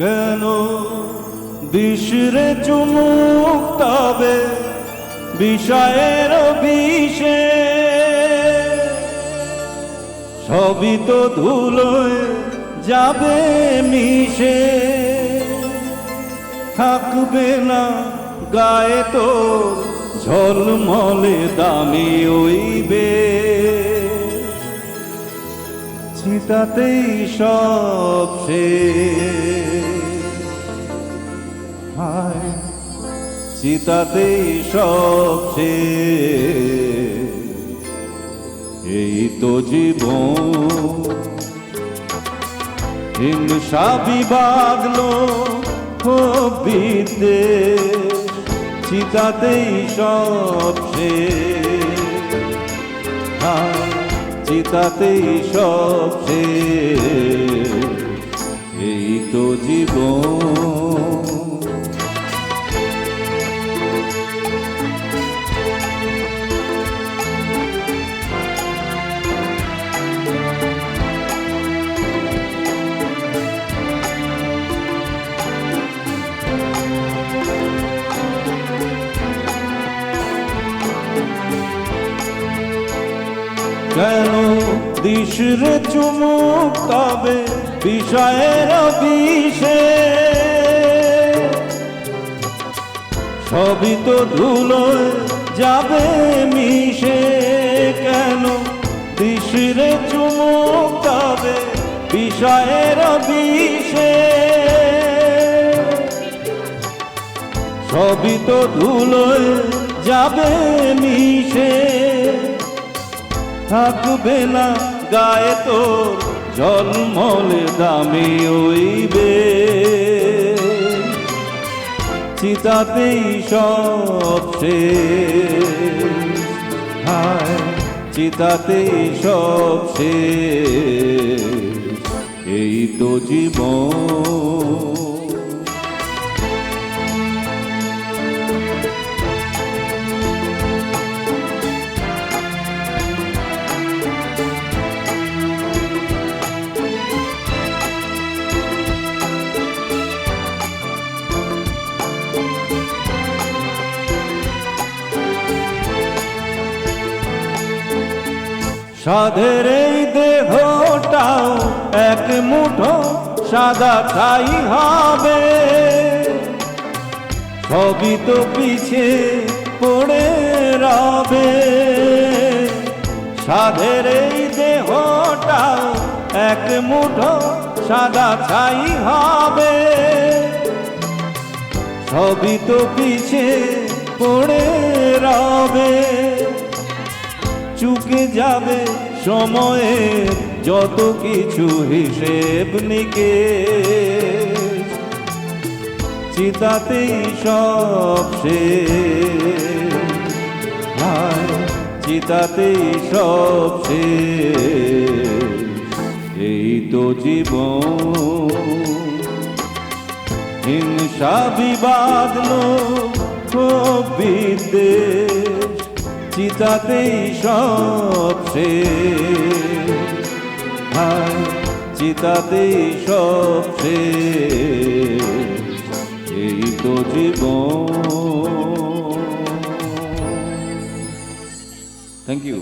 কেন বিশরে চুমুক তবে বিষয়ের বিষে? সবই তো ধুলোয় যাবে মিশে। থাকবে না গায়ে তো ঝলমলে দামি ওইবে চিতাতেই সব শেষ। চিতাতেই সব এই তো জীবন। হিংসা ও বিদ্বেষ চিতাতেই সব শেষ। চিতাতেই সব এই তো জীবন। কেন দিশরে চুমুক তবে বিষয়ের বিষে সবই তো ধুলোয় যাবে মিশে। কেন দিশরে চুমুক তবে বিষয়ের বিষে সবই তো ধুলোয় যাবে মিশে। থাকবে না গায়ে তোর জলমলে দামি ওইবে চিতাতেই সব হায়, চিতাতেই সব শেষ। এই তো জীবন। সাধের এই দেহটাও এক মুঠো সাদা ছাই হবে। সবই তো পিছে পড়ে রবে। সাধের এই দেহটাও এক মুঠো সাদা ছাই হবে। সবই তো পিছে পড়ে রবে। চুকে যাবে সময়ে যত কিছু হিসেব নিকে চিতাতেই সব হায়, চিতাতেই সব শেষ। এই তো জীবন। হিংসা বিবাদ লোক বিদ্বেষ। চিতাতেই সব শেষ। হায়, চিতাতেই সব এই তো জীবন। Thank you